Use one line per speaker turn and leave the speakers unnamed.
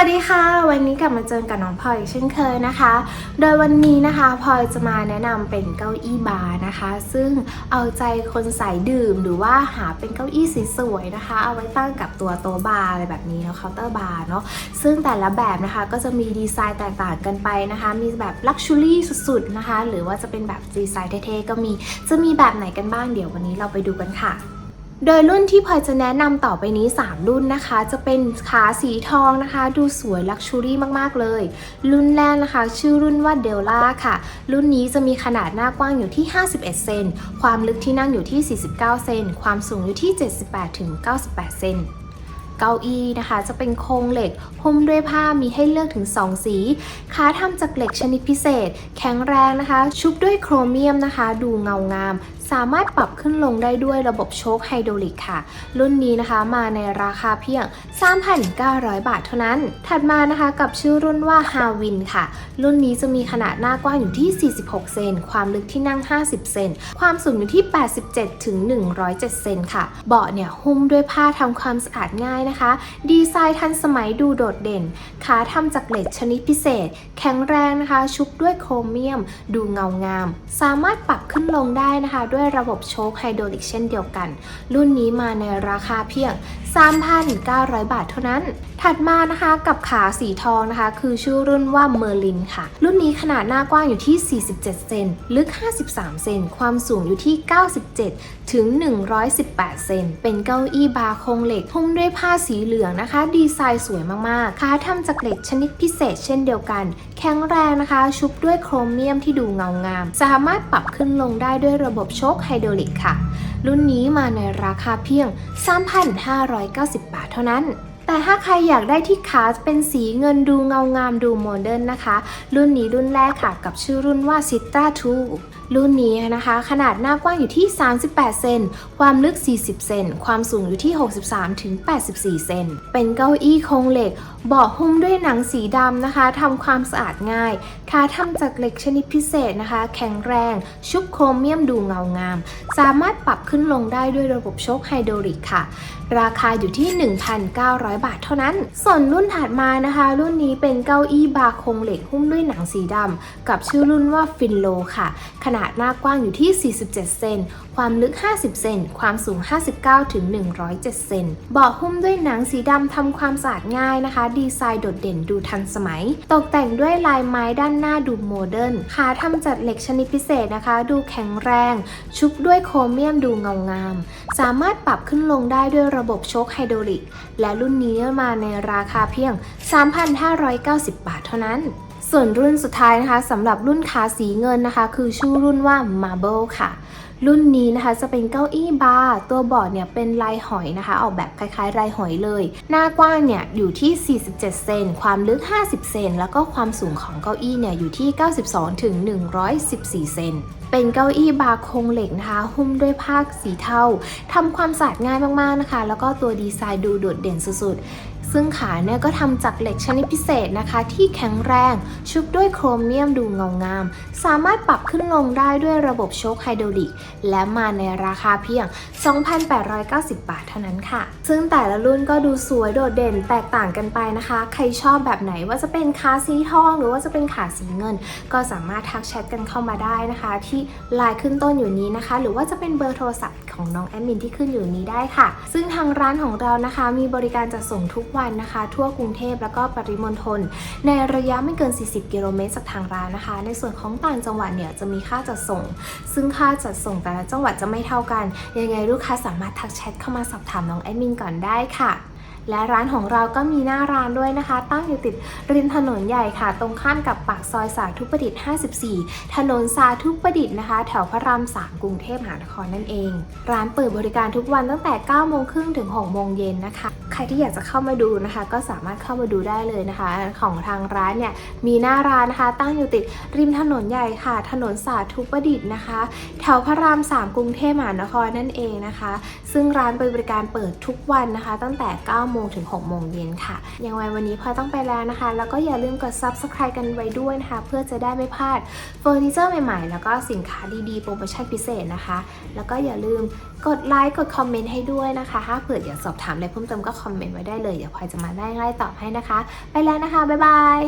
วัสดีค่ะ วันนี้กลับมาเจอกับน้องพลอยเช่นเคยนะคะ โดยวันนี้นะคะพลอยจะมาแนะนำเป็นเก้าอี้บาร์นะคะ ซึ่งเอาใจคนสายดื่มหรือว่าหาเป็นเก้าอี้สวยๆนะคะ เอาไว้ตั้งกับตัวโต๊ะบาร์อะไรแบบนี้เนาะเคาน์เตอร์บาร์เนาะซึ่งแต่ละแบบนะคะก็จะมีดีไซน์แตกต่างกันไปนะคะ มีแบบลักชัวรี่สุดๆนะคะ หรือว่าจะเป็นแบบดีไซน์เท่ๆก็มี จะมีแบบไหนกันบ้างเดี๋ยววันนี้เราไปดูกันค่ะ โดยรุ่นที่พลอยจะแนะนำต่อไปนี้ 3 รุ่นนะคะ จะเป็นขาสีทองนะคะ ดูสวยลักชูรี่มากๆเลย รุ่นแรกนะคะ ชื่อรุ่นว่าเดลล่าค่ะ รุ่นนี้จะมีขนาดหน้ากว้างอยู่ที่ 51 เซน ความลึกที่นั่งอยู่ที่ 49 เซน ความสูงอยู่ที่ 78ถึง98 เซน เก้าอี้นะคะ จะเป็นโครงเหล็กหุ้มด้วยผ้ามีให้เลือกถึง 2 สีขาทำจากเหล็กชนิดพิเศษ แข็งแรงนะคะ ชุบด้วยโครเมียมนะคะ ดูเงางาม สามารถปรับขึ้นลงได้ด้วยระบบโชคไฮดรอลิกค่ะ รุ่นนี้นะคะมาในราคาเพียง 3,900 บาทเท่านั้น ถัดมานะคะกับชื่อรุ่นว่าฮาวินค่ะ รุ่นนี้จะมีขนาดหน้ากว้างอยู่ที่ 46 เซน ความลึกที่นั่ง 50 เซน ความสูงอยู่ที่ 87 ถึง 107 เซนค่ะ เบาะเนี่ยหุ้มด้วยผ้าทำความสะอาดง่ายนะคะ ดีไซน์ทันสมัยดูโดดเด่น ขาทำจากเหล็กชนิดพิเศษ แข็งแรงนะคะ ชุบด้วยโครเมียม ดูเงางาม สามารถปรับขึ้นลงได้นะคะ ด้วยระบบโชคไฮดรอลิกเช่นเดียวกัน รุ่นนี้มาในราคาเพียง 3,900 บาทเท่านั้น ถัดมานะคะกับขาสีทองนะคะ คือชื่อรุ่นว่าเมอร์ลินค่ะ รุ่นนี้ขนาดหน้ากว้างอยู่ที่ 47 เซน ลึก 53 เซน ความสูงอยู่ที่ 97 ถึง 118 เซน เป็นเก้าอี้บาร์โครงเหล็กหุ้มด้วยผ้าสีเหลืองนะคะ ดีไซน์สวยมากๆขาทำจากเหล็กชนิดพิเศษเช่นเดียวกัน แข็งแรงนะคะ ชุบด้วยโครเมียมที่ดูเงางาม สามารถปรับขึ้นลงได้ด้วยระบบโชคไฮดรอลิกค่ะ รุ่นนี้มาในราคาเพียง 3,590 บาทเท่านั้นแต่ถ้าใครอยากได้ที่ขาเป็นสีเงินดูเงางามดูโมเดิร์นนะคะ รุ่นนี้รุ่นแรกค่ะ กับชื่อรุ่นว่า c i t r a 2 รุ่นนี้นะคะ ขนาดหน้ากว้างอยู่ที่ 38 เซน ความลึก 40 เซน ความสูงอยู่ที่ 63ถึง84 เซน เป็นเก้าอี้โครงเหล็ก เบาะหุ้มด้วยหนังสีดำนะคะ ทำความสะอาดง่ายขาทำจากเหล็กชนิดพิเศษนะคะ แข็งแรง ชุบโครเมียมดูเงางาม สามารถปรับขึ้นลงได้ด้วยระบบโชคไฮดรอลิกค่ะ ราคาอยู่ที่ 1,900 บาทเท่านั้น ส่วนรุ่นถัดมานะคะ รุ่นนี้เป็นเก้าอี้บาร์โครงเหล็กหุ้มด้วยหนังสีดำกับชื่อรุ่นว่าฟินโลค่ะ ขนาดาดหน้ากว้างอยู่ที่ 47 เซน ความลึก 50 เซน ความสูง 59ถึง107 เซน เบาะหุ้มด้วยหนังสีดำทำความสะอาดง่ายนะคะ ดีไซน์โดดเด่นดูทันสมัย ตกแต่งด้วยลายไม้ด้านหน้าดูโมเดิร์นขาทำจากเหล็กชนิดพิเศษนะคะ ดูแข็งแรง ชุบด้วยโครเมียมดูเงางาม สามารถปรับขึ้นลงได้ด้วยระบบโชคไฮดรอลิก และรุ่นนี้มาในราคาเพียง 3,590 บาทเท่านั้น ส่วนรุ่นสุดท้ายนะคะสำหรับรุ่นขาสีเงินนะคะ คือชื่อรุ่นว่า Marble ค่ะ รุ่นนี้นะคะจะเป็นเก้าอี้บาร์ตัวบอร์ดเนี่ยเป็นลายหอยนะคะ ออกแบบคล้ายๆลายหอยเลย หน้ากว้างเนี่ยอยู่ที่ 47 เซนความลึก 50 เซนแล้วก็ความสูงของเก้าอี้เนี่ยอยู่ที่ 92ถึง114 เซนเป็นเก้าอี้บาร์โครงเหล็กนะคะ หุ้มด้วยผ้าสีเทาทำความสะอาดง่ายมากๆนะคะ แล้วก็ตัวดีไซน์ดูโดดเด่นสุดๆ ซึ่งขาเนี่ยก็ทำจากเหล็กชนิดพิเศษนะคะ ที่แข็งแรง ชุบด้วยโครเมียมดูเงางาม สามารถปรับขึ้นลงได้ด้วยระบบโชคไฮดรอลิกและมาในราคาเพียง 2,890 บาทเท่านั้นค่ะ ซึ่งแต่ละรุ่นก็ดูสวยโดดเด่นแตกต่างกันไปนะคะ ใครชอบแบบไหนว่าจะเป็นขาสีทอง หรือว่าจะเป็นขาสีเงิน ก็สามารถทักแชทกันเข้ามาได้นะคะ ที่ไลน์ขึ้นต้นอยู่นี้นะคะ หรือว่าจะเป็นเบอร์โทรศัพท์ ของน้องแอดมินที่ขึ้นอยู่นี้ได้ค่ะ ซึ่งทางร้านของเรานะคะ มีบริการจัดส่งทุกวันนะคะ ทั่วกรุงเทพแล้วก็ปริมณฑลในระยะไม่เกิน 40 กิโลเมตรจากทางร้านนะคะ ในส่วนของต่างจังหวัดเนี่ยจะมีค่าจัดส่ง ซึ่งค่าจัดส่งแต่ละจังหวัดจะไม่เท่ากัน ยังไงลูกค้าสามารถทักแชทเข้ามาสอบถามน้องแอดมินก่อนได้ค่ะ และร้านของเราก็มีหน้าร้านด้วยนะคะ ตั้งอยู่ติดริมถนนใหญ่ค่ะ ตรงข้ามกับปากซอยสาธุประดิษฐ์ 54 ถนนสาธุประดิษฐ์นะคะ แถวพระราม 3 กรุงเทพมหานครนั่นเอง ร้านเปิดบริการทุกวันตั้งแต่ 9 โมงครึ่งถึง 6 โมงเย็นนะคะ ใครที่อยากจะเข้ามาดูนะคะ ก็สามารถเข้ามาดูได้เลยนะคะ ของทางร้านเนี่ยมีหน้าร้านนะคะ ตั้งอยู่ติดริมถนนใหญ่ค่ะ ถนนสาธุประดิษฐ์นะคะ แถวพระราม 3 กรุงเทพมหานครนั่นเองนะคะ ซึ่งร้านเปิดบริการเปิดทุกวันนะคะ ตั้งแต่ 9 โมมงถึง6โมงเย็นค่ะ ยังไงวันนี้พลอยต้องไปแล้วนะคะ แล้วก็อย่าลืมกด subscribe กันไว้ด้วยนะคะ เพื่อจะได้ไม่พลาดเฟอร์นิเจอร์ใหม่ๆ แล้วก็สินค้าดีๆ โปรโมชั่นพิเศษนะคะ แล้วก็อย่าลืมกดไลค์กดคอมเมนต์ให้ด้วยนะคะถ้าเผื่ออยากสอบถามอะไรเพิ่มเติมก็คอมเมนต์ไว้ได้เลยเดี๋ยวพลอยจะมาไล่ๆตอบให้นะคะ ไปแล้วนะคะบ๊ายบาย